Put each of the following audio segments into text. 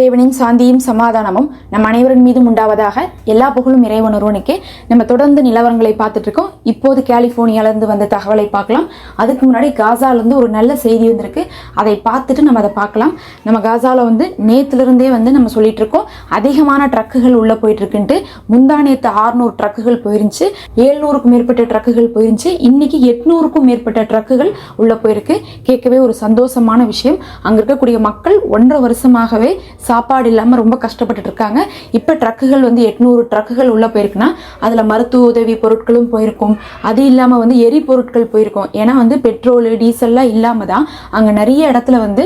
தேவனின் சாந்தியும் சமாதானமும் நம் அனைவரின் மீதும் உண்டாவதாக எல்லா புகழும் இறைவன் ஒருவனுக்கே நம்ம தொடர்ந்து நிலவரங்களை பார்த்துட்டு இருக்கோம் இப்போது கலிபோர்னியாலேருந்து வந்த தகவலை பார்க்கலாம். அதுக்கு முன்னாடி காசாலேருந்து ஒரு நல்ல செய்தி வந்திருக்கு. அதை பார்த்துட்டு நம்ம அதை பார்க்கலாம். நம்ம காசாவில் வந்து நேத்துல வந்து நம்ம சொல்லிட்டு இருக்கோம் அதிகமான ட்ரக்குகள் உள்ளே போயிட்டு இருக்குன்ட்டு முந்தா நேற்று ஆறுநூறு ட்ரக்குகள் போயிருந்துச்சு. ஏழ்நூறுக்கும் மேற்பட்ட ட்ரக்குகள் போயிருந்துச்சு. இன்னைக்கு எட்நூறுக்கும் மேற்பட்ட ட்ரக்குகள் உள்ளே போயிருக்கு. கேட்கவே ஒரு சந்தோஷமான விஷயம். அங்கே இருக்கக்கூடிய மக்கள் ஒன்றரை வருஷமாகவே சாப்பாடு இல்லாமல் ரொம்ப கஷ்டப்பட்டுட்டு இருக்காங்க. இப்போ ட்ரக்குகள் வந்து எட்நூறு ட்ரக்குகள் உள்ளே போயிருக்குன்னா அதில் மருத்துவ உதவி பொருட்களும் போயிருக்கும். அது இல்லாமல் வந்து எரிபொருட்கள் போயிருக்கும். ஏன்னா வந்து பெட்ரோலு டீசல்லாம் இல்லாமல் தான் அங்கே நிறைய இடத்துல வந்து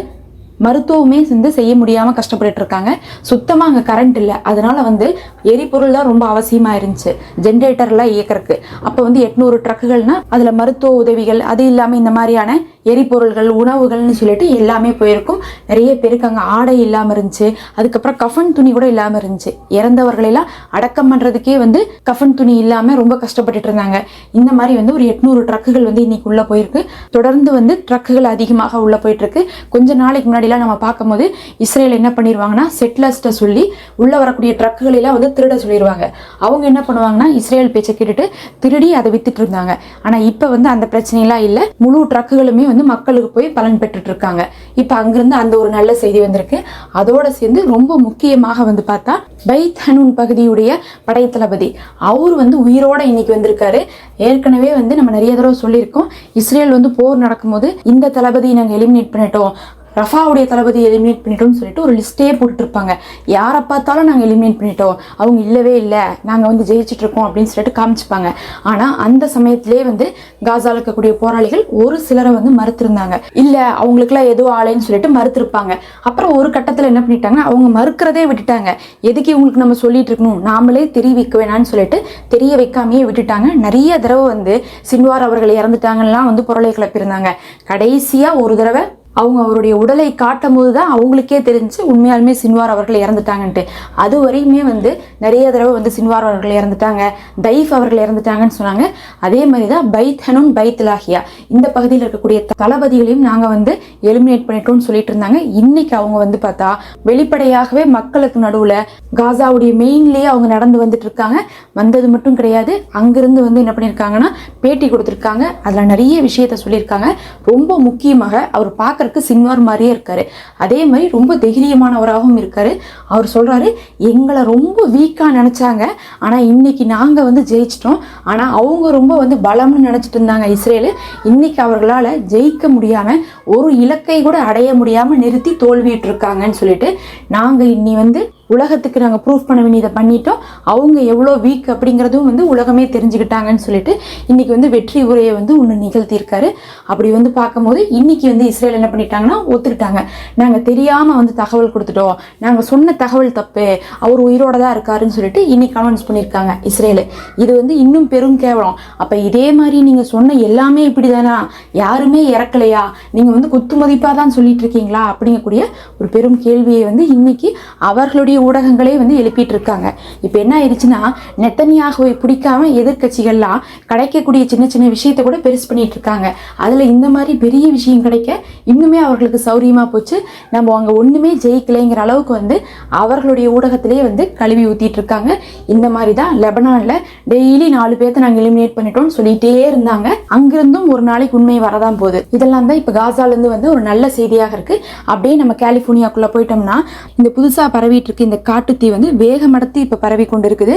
மருத்துவமே வந்து செய்ய முடியாமல் கஷ்டப்பட்டு இருக்காங்க சுத்தமாக அங்கே கரண்ட் இல்லை. அதனால வந்து எரிபொருள் தான் ரொம்ப அவசியமாக இருந்துச்சு. ஜென்ரேட்டர்லாம் இயக்கிறதுக்கு அப்போ வந்து எட்நூறு ட்ரக்குகள்னா அதில் மருத்துவ உதவிகள் அது இல்லாமல் இந்த மாதிரியான எரிபொருள்கள் உணவுகள்னு சொல்லிட்டு எல்லாமே போயிருக்கும். நிறைய பேருக்கு அங்கே ஆடை இல்லாமல் இருந்துச்சு. அதுக்கப்புறம் கஃன் துணி கூட இல்லாமல் இருந்துச்சு. இறந்தவர்களெல்லாம் அடக்கம் பண்ணுறதுக்கே வந்து கஃன் துணி இல்லாமல் ரொம்ப கஷ்டப்பட்டுட்டு இருந்தாங்க இந்த மாதிரி வந்து ஒரு எட்நூறு ட்ரக்குகள் வந்து இன்னைக்கு உள்ளே போயிருக்கு. தொடர்ந்து வந்து ட்ரக்குகள் அதிகமாக உள்ளே போயிட்டு இருக்கு கொஞ்ச நாளைக்கு முன்னாடிலாம் நம்ம பார்க்கும்போது இஸ்ரேல் என்ன பண்ணிடுவாங்கன்னா செட்லர்ஸ்ட்டை சொல்லி உள்ளே வரக்கூடிய ட்ரக்குகளெல்லாம் வந்து திருட சொல்லிடுவாங்க அவங்க என்ன பண்ணுவாங்கன்னா இஸ்ரேல் பேச்சை கேட்டுட்டு திருடி அதை வித்துட்டு இருந்தாங்க. ஆனால் இப்போ வந்து அந்த பிரச்சனையெல்லாம் இல்லை. முழு ட்ரக்குகளுமே வந்து மக்களுக்கு போய் பலன் பெற்றுட்டு இருக்காங்க இப்போ அங்கிருந்து அந்த ஒரு நல்ல செய்தி வந்திருக்கு. அதோட சேர்ந்து ரொம்ப முக்கியமாக வந்து பார்த்தா பைத் ஹனூன் பகுதியுடைய படைத்தளபதி. அவர் வந்து உயிரோட இன்னைக்கு வந்திருக்காரு. ஏற்கனவே வந்து நம்ம நிறைய தடவை சொல்லியிருக்கோம். இஸ்ரேல் வந்து போர் நடக்கும்போது இந்த தளபதி நாங்கள் எலிமினேட் பண்ணிட்டோம். ரஃபாவுடைய தளபதி எலிமினேட் பண்ணிட்டோம்னு சொல்லிட்டு ஒரு லிஸ்ட்டே போட்டுருப்பாங்க யாரை பார்த்தாலும் நாங்கள் எலிமினேட் பண்ணிட்டோம். அவங்க இல்லவே இல்லை. நாங்கள் வந்து ஜெயிச்சிட்ருக்கோம் அப்படின்னு சொல்லிட்டு காமிச்சுப்பாங்க. ஆனால் அந்த சமயத்திலே வந்து காசாவில் இருக்கக்கூடிய போராளிகள் ஒரு சிலரை வந்து மறுத்திருந்தாங்க. இல்லை அவங்களுக்குலாம் எதுவும் ஆலைன்னு சொல்லிட்டு மறுத்திருப்பாங்க. அப்புறம் ஒரு கட்டத்தில் என்ன பண்ணிட்டாங்க அவங்க மறுக்கிறதே விட்டுட்டாங்க. எதுக்கு இவங்களுக்கு நம்ம சொல்லிட்டு இருக்கணும்? நாமளே தெரிவிக்க வேணாம்னு சொல்லிட்டு தெரிய வைக்காமையே விட்டுட்டாங்க. நிறைய தடவை வந்து சின்வார் அவர்கள் இறந்துட்டாங்கலாம் வந்து புரளை கிளப்பியிருந்தாங்க. கடைசியாக ஒரு தடவை அவங்க அவருடைய உடலை காட்டும் போது தான் அவங்களுக்கே தெரிஞ்சு உண்மையாலுமே சின்வார் அவர்கள் இறந்துட்டாங்கன்ட்டு. அது வரையுமே வந்து நிறைய தடவை வந்து சின்வார் அவர்கள் இறந்துட்டாங்க தைஃப் அவர்கள் இறந்துட்டாங்கன்னு சொன்னாங்க. அதே மாதிரி தான் பைத் ஹனுன் பைத் லாஹியா இந்த பகுதியில் இருக்கக்கூடிய தளபதிகளையும் நாங்கள் வந்து எலிமினேட் பண்ணிட்டோம்னு சொல்லிட்டு இருந்தாங்க. இன்னைக்கு அவங்க வந்து பார்த்தா வெளிப்படையாகவே மக்களுக்கு நடுவில் காசாவுடைய மெயின்லேயே அவங்க நடந்து வந்துட்டு இருக்காங்க. வந்தது மட்டும் கிடையாது அங்கிருந்து வந்து என்ன பண்ணியிருக்காங்கன்னா பேட்டி கொடுத்துருக்காங்க. அதில் நிறைய விஷயத்த சொல்லியிருக்காங்க. ரொம்ப முக்கியமாக அவர் பார்க்கறதுக்கு சின்வார் மாதிரியே இருக்காரு. அதே மாதிரி ரொம்ப தைரியமானவராகவும் இருக்காரு. அவர் சொல்றாரு எங்களை ரொம்ப வீக்காக நினைச்சாங்க. ஆனால் இன்னைக்கு நாங்கள் வந்து ஜெயிச்சிட்டோம். ஆனால் அவங்க ரொம்ப வந்து பலம்னு நினைச்சிட்டு இருந்தாங்க இஸ்ரேலு. இன்னைக்கு அவர்களால் ஜெயிக்க முடியாம ஒரு இலக்கை கூட அடைய முடியாம நிறுத்தி தோல்வியிட்டு இருக்காங்கன்னு சொல்லிட்டு நாங்கள் இன்னி வந்து உலகத்துக்கு நாங்கள் ப்ரூஃப் பண்ண வேண்டியதை பண்ணிட்டோம். அவங்க எவ்வளோ வீக் அப்படிங்கிறதும் வந்து உலகமே தெரிஞ்சுக்கிட்டாங்கன்னு சொல்லிட்டு இன்னைக்கு வந்து வெற்றி உரையை வந்து ஒன்று நிகழ்த்தியிருக்காரு. அப்படி வந்து பார்க்கும்போது இன்னைக்கு வந்து இஸ்ரேல் என்ன பண்ணிட்டாங்கன்னா ஒத்துக்கிட்டாங்க. நாங்கள் தெரியாமல் வந்து தகவல் கொடுத்துட்டோம். நாங்கள் சொன்ன தகவல் தப்பு. அவர் உயிரோட தான் இருக்காருன்னு சொல்லிட்டு இன்னைக்கு அனௌன்ஸ் பண்ணியிருக்காங்க இஸ்ரேலு. இது வந்து இன்னும் பெரும் கேவலம். அப்போ இதே மாதிரி நீங்கள் சொன்ன எல்லாமே இப்படி தானா யாருமே இறக்கலையா? நீங்கள் வந்து குத்து மதிப்பாக தான் சொல்லிட்டு இருக்கீங்களா? அப்படிங்கக்கூடிய ஒரு பெரும் கேள்வியை வந்து இன்னைக்கு அவர்களுடைய ஊடகங்களே வந்து எழுப்பிட்டு இருக்காங்க இப்போ என்ன ஆயிடுச்சுன்னா நெத்தனியாகவே பிடிக்காம எதிர்கட்சிகள்லாம் கிடைக்கக்கூடிய சின்ன சின்ன விஷயத்த கூட பெருசு பண்ணிட்டு இருக்காங்க அதில் இந்த மாதிரி பெரிய விஷயம் கிடைக்க இன்னுமே அவர்களுக்கு சௌரியமாக போச்சு. நம்ம அங்கே ஒன்றுமே ஜெயிக்கலைங்கிற அளவுக்கு வந்து அவர்களுடைய ஊடகத்திலே வந்து கழுவி ஊற்றிட்டு இருக்காங்க இந்த மாதிரி தான் லெபனானில் டெய்லி நாலு பேர்த்த நாங்கள் எலிமினேட் பண்ணிட்டோம்னு சொல்லிட்டே இருந்தாங்க. அங்கிருந்தும் ஒரு நாளைக்கு உண்மை வரதான் போகுது. இதெல்லாம் தான் இப்போ காசாலேருந்து வந்து ஒரு நல்ல செய்தியாக இருக்கு. அப்படியே நம்ம கலிஃபோர்னியாக்குள்ள போயிட்டோம்னா இந்த புதுசாக பரவிட்டு இருக்கு இந்த காட்டுத்தீ வந்து வேகமடத்தி இப்போ பரவி கொண்டு இருக்குது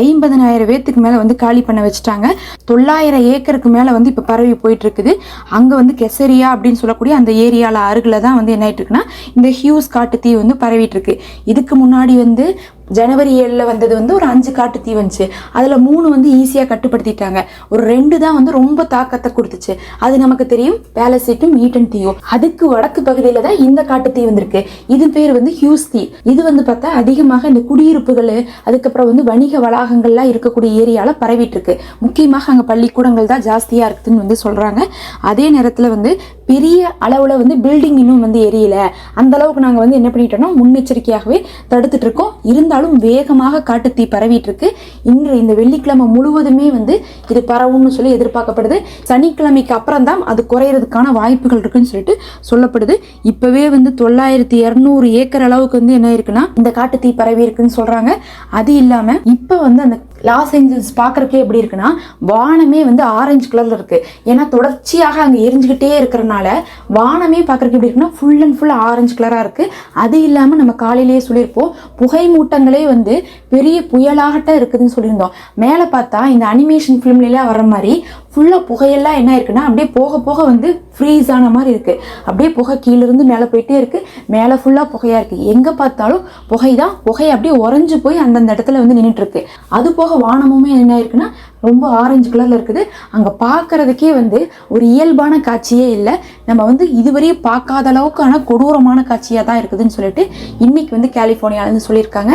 ஐம்பதனாயிரம் பேர்த்துக்கு மேலே வந்து காலி பண்ண வச்சுட்டாங்க. தொள்ளாயிரம் ஏக்கருக்கு மேலே வந்து இப்போ பரவி போயிட்டு இருக்குது அங்கே வந்து கெசரியா அப்படின்னு சொல்லக்கூடிய அந்த ஏரியாவில் அருகில் தான் வந்து என்ன ஆயிட்டு இருக்குன்னா இந்த ஹியூஸ் காட்டுத்தீ வந்து பரவிட்டு இருக்கு இதுக்கு முன்னாடி வந்து ஜனவரி ஏழில் வந்தது வந்து ஒரு அஞ்சு காட்டு தீ வந்துச்சு. அதில் மூணு வந்து ஈஸியாக கட்டுப்படுத்திட்டாங்க. ஒரு ரெண்டு தான் வந்து ரொம்ப தாக்கத்தை கொடுத்துச்சு. அது நமக்கு தெரியும் பேலசைட்டும் ஈட்டன் தீயும் அதுக்கு வடக்கு பகுதியில் தான் இந்த காட்டு தீ வந்திருக்கு. இது பேர் வந்து ஹியூஸ் தீ. இது வந்து பார்த்தா அதிகமாக இந்த குடியிருப்புகள் அதுக்கப்புறம் வந்து வணிக வளாகங்கள்லாம் இருக்கக்கூடிய ஏரியாவில் பரவிட்டு இருக்கு முக்கியமாக அங்கே பள்ளிக்கூடங்கள் தான் ஜாஸ்தியாக இருக்குதுன்னு வந்து சொல்கிறாங்க அதே நேரத்தில் வந்து பெரிய அளவில் வந்து பில்டிங் இன்னும் வந்து எரியல. அந்த அளவுக்கு நாங்கள் வந்து என்ன பண்ணிட்டோம்னா முன்னெச்சரிக்கையாகவே தடுத்துட்டு இருக்கோம். இருந்தாலும் இருந்தாலும் வேகமாக காட்டுத்தீ பரவிட்டு இருக்கு இன்று இந்த வெள்ளிக்கிழமை முழுவதுமே வந்து இது பரவும்னு சொல்லி எதிர்பார்க்கப்படுது. சனிக்கிழமைக்கு அப்புறம் தான் அது குறையிறதுக்கான வாய்ப்புகள் இருக்குன்னு சொல்லிட்டு சொல்லப்படுது. இப்பவே வந்து தொள்ளாயிரத்தி இரநூறு ஏக்கர் அளவுக்கு வந்து என்ன இருக்குன்னா இந்த காட்டுத்தீ பரவி இருக்குன்னு சொல்றாங்க. அது இல்லாம இப்ப வந்து அந்த லாஸ் ஏஞ்சல்ஸ் பார்க்குறக்கே எப்படி இருக்குன்னா வானமே வந்து ஆரஞ்சு கலரில் இருக்குது ஏன்னா தொடர்ச்சியாக அங்கே எரிஞ்சுக்கிட்டே இருக்கிறனால வானமே பார்க்குறக்கு எப்படி இருக்குன்னா ஃபுல் அண்ட் ஃபுல் ஆரஞ்சு கலராக இருக்குது அது இல்லாமல் நம்ம காலையிலேயே சொல்லியிருப்போம் புகை மூட்டங்களே வந்து பெரிய புயலாகட்ட இருக்குதுன்னு சொல்லியிருந்தோம். மேலே பார்த்தா இந்த அனிமேஷன் ஃபிலிம்லாம் வர மாதிரி ஃபுல்லாக புகையெல்லாம் என்ன இருக்குன்னா அப்படியே போக போக வந்து ஃப்ரீஸ் ஆன மாதிரி இருக்குது அப்படியே புகை கீழேருந்து மேலே போயிட்டே இருக்குது மேலே ஃபுல்லாக புகையாக இருக்குது எங்கே பார்த்தாலும் புகை தான் புகை அப்படியே உறைஞ்சு போய் அந்தந்த இடத்துல வந்து நின்றுட்டு இருக்கு. அது போக வானமுமே என்ன இருக்குன்னா ரொம்ப ஆரஞ்சு கலரில் இருக்குது. அங்கே பார்க்குறதுக்கே வந்து ஒரு இயல்பான காட்சியே இல்லை. நம்ம வந்து இதுவரையும் பார்க்காத அளவுக்கான கொடூரமான காட்சியாக தான் இருக்குதுன்னு சொல்லிட்டு இன்னைக்கு வந்து கலிஃபோர்னியாலேருந்து சொல்லியிருக்காங்க.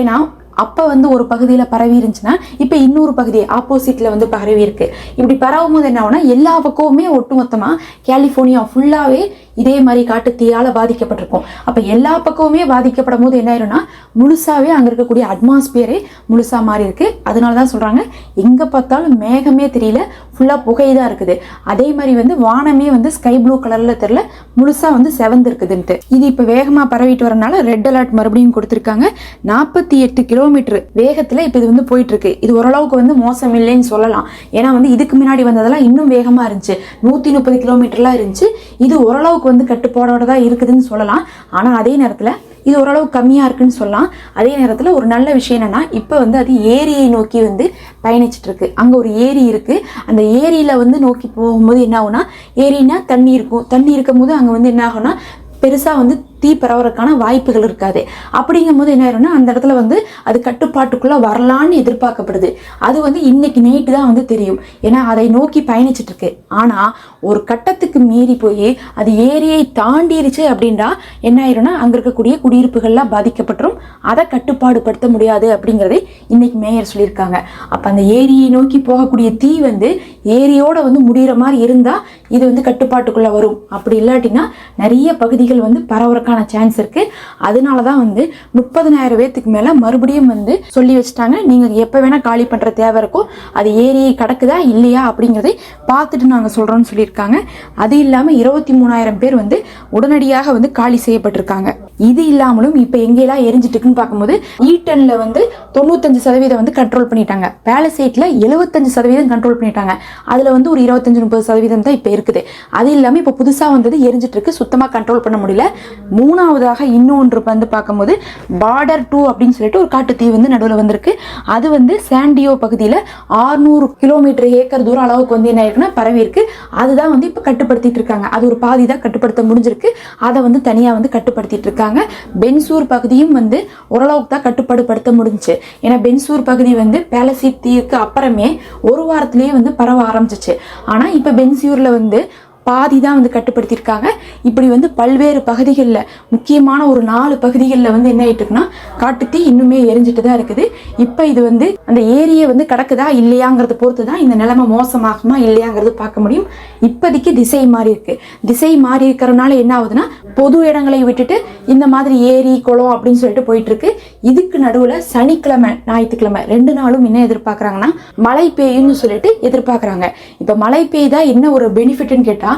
ஏன்னா அப்போ வந்து ஒரு பகுதியில் பரவி இருந்துச்சுன்னா இப்போ இன்னொரு பகுதி ஆப்போசிட்டில் வந்து பரவி இருக்கு. இப்படி பரவும் போது என்ன ஆகும்னா எல்லா பக்கமுமே ஒட்டுமொத்தமாக கலிஃபோர்னியா ஃபுல்லாகவே இதே மாதிரி காட்டுத்தீயால் பாதிக்கப்பட்டிருக்கும். அப்போ எல்லா பக்கமுமே பாதிக்கப்படும் போது என்ன ஆயிரும்னா முழுசாவே அங்கே இருக்கக்கூடிய அட்மாஸ்பியரே முழுசா மாறி இருக்கு. அதனால தான் சொல்கிறாங்க எங்கே பார்த்தாலும் மேகமே தெரியல ஃபுல்லாக புகை தான் இருக்குது. அதே மாதிரி வந்து வானமே வந்து ஸ்கை ப்ளூ கலரில் தெரில முழுசாக வந்து செவந்து இருக்குதுன்ட்டு இது இப்போ வேகமாக பரவிட்டு வரனால ரெட் அலர்ட் மறுபடியும் கொடுத்துருக்காங்க. நாற்பத்தி எட்டு கிலோ கிலோமீட்டர் வேகத்தில் இப்போ இது வந்து போயிட்டு இருக்கு இது ஓரளவுக்கு வந்து மோசம் இல்லைன்னு சொல்லலாம். ஏன்னா வந்து இதுக்கு முன்னாடி வந்ததெல்லாம் இன்னும் வேகமாக இருந்துச்சு. நூற்றி முப்பது கிலோமீட்டர்லாம் இருந்துச்சு. இது ஓரளவுக்கு வந்து கட்டுப்பாடோட தான் இருக்குதுன்னு சொல்லலாம். ஆனால் அதே நேரத்தில் இது ஓரளவு கம்மியாக இருக்குன்னு சொல்லலாம். அதே நேரத்தில் ஒரு நல்ல விஷயம் என்னன்னா இப்போ வந்து அது ஏரியை நோக்கி வந்து பயணிச்சுட்டு இருக்கு அங்கே ஒரு ஏரி இருக்கு. அந்த ஏரியில வந்து நோக்கி போகும்போது என்ன ஆகும்னா ஏரினா தண்ணி இருக்கும். தண்ணி இருக்கும் போது அங்கே வந்து என்ன ஆகும்னா பெருசாக வந்து தீ பரவறதுக்கான வாய்ப்புகள் இருக்காது. அப்படிங்கும்போது என்ன ஆயிரும்னா அந்த இடத்துல வந்து அது கட்டுப்பாட்டுக்குள்ளே வரலான்னு எதிர்பார்க்கப்படுது. அது வந்து இன்னைக்கு நைட்டு தான் வந்து தெரியும். ஏன்னா அதை நோக்கி பயணிச்சிட்டு இருக்கு. ஆனால் ஒரு கட்டத்துக்கு மீறி போய் அது ஏரியை தாண்டிருச்சு அப்படின்னா என்ன ஆயிரும்னா அங்கே இருக்கக்கூடிய குடியிருப்புகள்லாம் பாதிக்கப்பட்டுரும். அதை கட்டுப்பாடு படுத்த முடியாது அப்படிங்கிறதே இன்னைக்கு மேயர் சொல்லியிருக்காங்க. அப்போ அந்த ஏரியை நோக்கி போகக்கூடிய தீ வந்து ஏரியோட வந்து முடிகிற மாதிரி இருந்தால் இது வந்து கட்டுப்பாட்டுக்குள்ளே வரும். அப்படி இல்லாட்டினா நிறைய பகுதிகள் வந்து பரவறக்கான சான்ஸ் இருக்கு. அதனால தான் வந்து முப்பதனாயிரம் பேத்துக்கு மேலே மறுபடியும் வந்து சொல்லி வச்சுட்டாங்க. நீங்கள் எப்போ வேணால் காலி பண்ணுற தேவை இருக்கும் அது ஏரியை கடக்குதா இல்லையா அப்படிங்கிறதை பார்த்துட்டு நாங்கள் சொல்லி சொல்லியிருக்காங்க அது இல்லாமல் இருபத்தி மூணாயிரம் பேர் வந்து உடனடியாக வந்து காலி செய்யப்பட்டிருக்காங்க. இது இல்லாமலும் இப்போ எங்கெல்லாம் எரிஞ்சிட்டு இருக்குன்னு பார்க்கும்போது ஈட்டனில் வந்து தொண்ணூத்தஞ்சு சதவீதம் வந்து கண்ட்ரோல் பண்ணிட்டாங்க. பேலசேட்ல எழுபத்தஞ்சு சதவீதம் கண்ட்ரோல் பண்ணிட்டாங்க. அதுல வந்து ஒரு இருபத்தஞ்சு முப்பது சதவீதம் தான் இப்போ இருக்குது. அது இல்லாமல் இப்போ புதுசாக வந்தது எரிஞ்சிட்டு இருக்கு. சுத்தமாக கண்ட்ரோல் பண்ண முடியல. மூணாவதாக இன்னொன்று வந்து பார்க்கும்போது பார்டர் டூ அப்படின்னு சொல்லிட்டு ஒரு காட்டு தீ வந்து நடுவில் வந்திருக்கு. அது வந்து சாண்டியோ பகுதியில் ஆறுநூறு கிலோமீட்டர் ஏக்கர் தூரம் அளவுக்கு வந்து என்ன இருக்குன்னா பரவி இருக்கு. அதுதான் வந்து இப்போ கட்டுப்படுத்திட்டு இருக்காங்க. அது ஒரு பாதி தான் கட்டுப்படுத்த முடிஞ்சிருக்கு. அதை வந்து தனியாக வந்து கட்டுப்படுத்திட்டு இருக்காங்க. பென்சூர் பகுதியும் வந்து ஓரளவுக்கு தான் கட்டுப்பாடுபடுத்த முடிஞ்சுச்சு. ஏன்னா பென்சூர் பகுதி வந்து பேலசி தீக்கு அப்புறமே ஒரு வாரத்திலேயே வந்து பரவ ஆரம்பிச்சிச்சு. ஆனால் இப்போ பென்சூரில் வந்து பாதி தான் வந்து கட்டுப்படுத்தியிருக்காங்க. இப்படி வந்து பல்வேறு பகுதிகளில் முக்கியமான ஒரு நாலு பகுதிகளில் வந்து என்ன ஆயிட்டுருக்குன்னா காட்டுத்தீ இன்னுமே எரிஞ்சிட்டு தான் இருக்குது. இப்போ இது வந்து அந்த ஏரியை வந்து கடக்குதா இல்லையாங்கிறத பொறுத்து தான் இந்த நிலைமை மோசமாகுமா இல்லையாங்கிறது பார்க்க முடியும். இப்போதைக்கு திசை மாறி இருக்கு. திசை மாறி இருக்கிறனால என்ன ஆகுதுன்னா பொது இடங்களை விட்டுட்டு இந்த மாதிரி ஏரி குளம் அப்படின்னு சொல்லிட்டு போயிட்டு இருக்கு இதுக்கு நடுவில் சனிக்கிழமை ஞாயிற்றுக்கிழமை ரெண்டு நாளும் என்ன எதிர்பார்க்குறாங்கன்னா மழை பெய்யும்னு சொல்லிட்டு எதிர்பார்க்குறாங்க. இப்போ மழை பெய்தா என்ன ஒரு பெனிஃபிட்னு கேட்டால்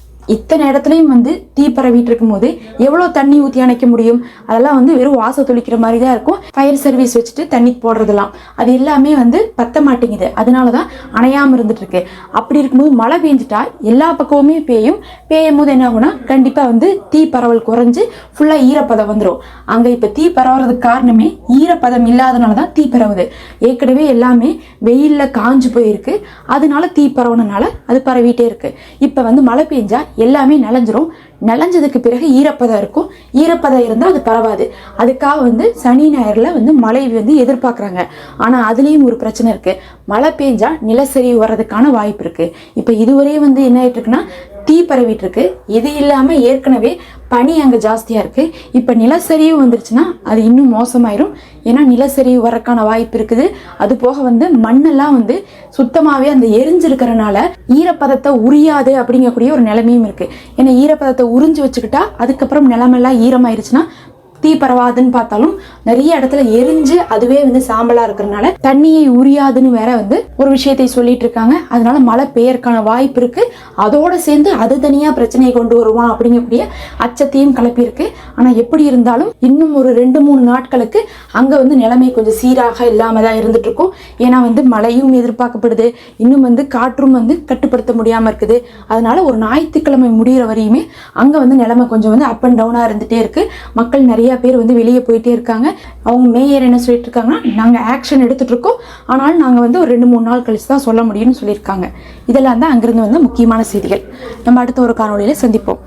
இத்தனை இடத்துலையும் வந்து தீ பரவிட்டு இருக்கும்போது எவ்வளோ தண்ணி ஊற்றி அணைக்க முடியும்? அதெல்லாம் வந்து வெறும் வாசம் தொளிக்கிற மாதிரி தான் இருக்கும். ஃபயர் சர்வீஸ் வச்சுட்டு தண்ணி போடுறதெல்லாம். அது எல்லாமே வந்து பத்த மாட்டேங்குது. அதனால தான் அணையாமல் இருந்துட்டு இருக்கு அப்படி இருக்கும்போது மழை பெஞ்சிட்டா எல்லா பக்கமுமே பெய்யும் பேயும். போது என்ன ஆகும்னா கண்டிப்பாக வந்து தீ பரவல் குறைஞ்சு ஃபுல்லாக ஈரப்பதம் வந்துடும் அங்கே இப்போ தீ பரவுறதுக்கு காரணமே ஈரப்பதம் இல்லாதனால தான் தீ பரவுது. ஏற்கனவே எல்லாமே வெயிலில் காஞ்சு போயிருக்கு. அதனால தீ பரவுனனால அது பரவிட்டே இருக்கு. இப்போ வந்து மழை பெஞ்சா எல்லாமே நலஞ்சிரும். நலஞ்சதுக்கு பிறகு ஈரப்பதம் இருக்கும். ஈரப்பதம் இருந்தால் அது பரவாது. அதுக்காக வந்து சனி ஞாயிறில் வந்து மழை வந்து எதிர்பார்க்குறாங்க. ஆனால் அதுலேயும் ஒரு பிரச்சனை இருக்கு. மழை பெஞ்சா நிலச்சரிவு வர்றதுக்கான வாய்ப்பு இருக்கு. இப்போ இதுவரையும் வந்து என்ன ஆயிட்டு இருக்குன்னா தீ பரவிட்டு இருக்கு. இது இல்லாமல் ஏற்கனவே பனி அங்கே ஜாஸ்தியாக இருக்குது இப்போ நிலச்சரிவு வந்துருச்சுன்னா அது இன்னும் மோசமாயிரும். ஏன்னா நிலச்சரிவு வரக்கான வாய்ப்பு இருக்குது. அது போக வந்து மண்ணெல்லாம் வந்து சுத்தமாகவே அந்த எரிஞ்சிருக்கிறனால ஈரப்பதத்தை உரியாது அப்படிங்கக்கூடிய ஒரு நிலைமையும் இருக்குது ஏன்னா ஈரப்பதத்தை உறிஞ்சு வச்சுக்கிட்டா அதுக்கப்புறம் நிலமெல்லாம் ஈரமாயிருச்சுன்னா தீ பரவாதுன்னு பார்த்தாலும் நிறைய இடத்துல எரிஞ்சு அதுவே வந்து சாம்பலா இருக்கிறதுனால தண்ணியை உரியாதுன்னு வேற வந்து ஒரு விஷயத்தை சொல்லிட்டு இருக்காங்க. அதனால மழை பெய்யறக்கான வாய்ப்பு இருக்கு. அதோட சேர்ந்து அது தனியா பிரச்சனையை கொண்டு வருவான் அப்படிங்கக்கூடிய அச்சத்தையும் கிளப்பியிருக்கு. ஆனா எப்படி இருந்தாலும் இன்னும் ஒரு ரெண்டு மூணு நாட்களுக்கு அங்க வந்து நிலைமை கொஞ்சம் சீராக இல்லாம தான் இருந்துட்டு இருக்கும். ஏன்னா வந்து மழையும் எதிர்பார்க்கப்படுது. இன்னும் வந்து காற்றும் வந்து கட்டுப்படுத்த முடியாம இருக்குது. அதனால ஒரு ஞாயிற்றுக்கிழமை முடிகிற வரையுமே அங்க வந்து நிலைமை கொஞ்சம் வந்து அப் அண்ட் டவுனா இருந்துட்டே இருக்கு. மக்கள் நிறைய பேர் வந்து வெளியே போயிட்டே இருக்காங்க. அவங்க மேயர் என்ன சொல்லிட்டு இருக்காங்கன்னா நாங்க ஆக்ஷன் எடுத்துட்டு இருக்கோம். ஆனாலும் நாங்க வந்து ஒரு ரெண்டு மூணு நாள் கழிச்சு தான் சொல்ல முடியும்னு சொல்லியிருக்காங்க. இதெல்லாம் தான் அங்கிருந்து வந்த முக்கியமான செய்திகள். நம்ம அடுத்த ஒரு காணொலியில் சந்திப்போம்.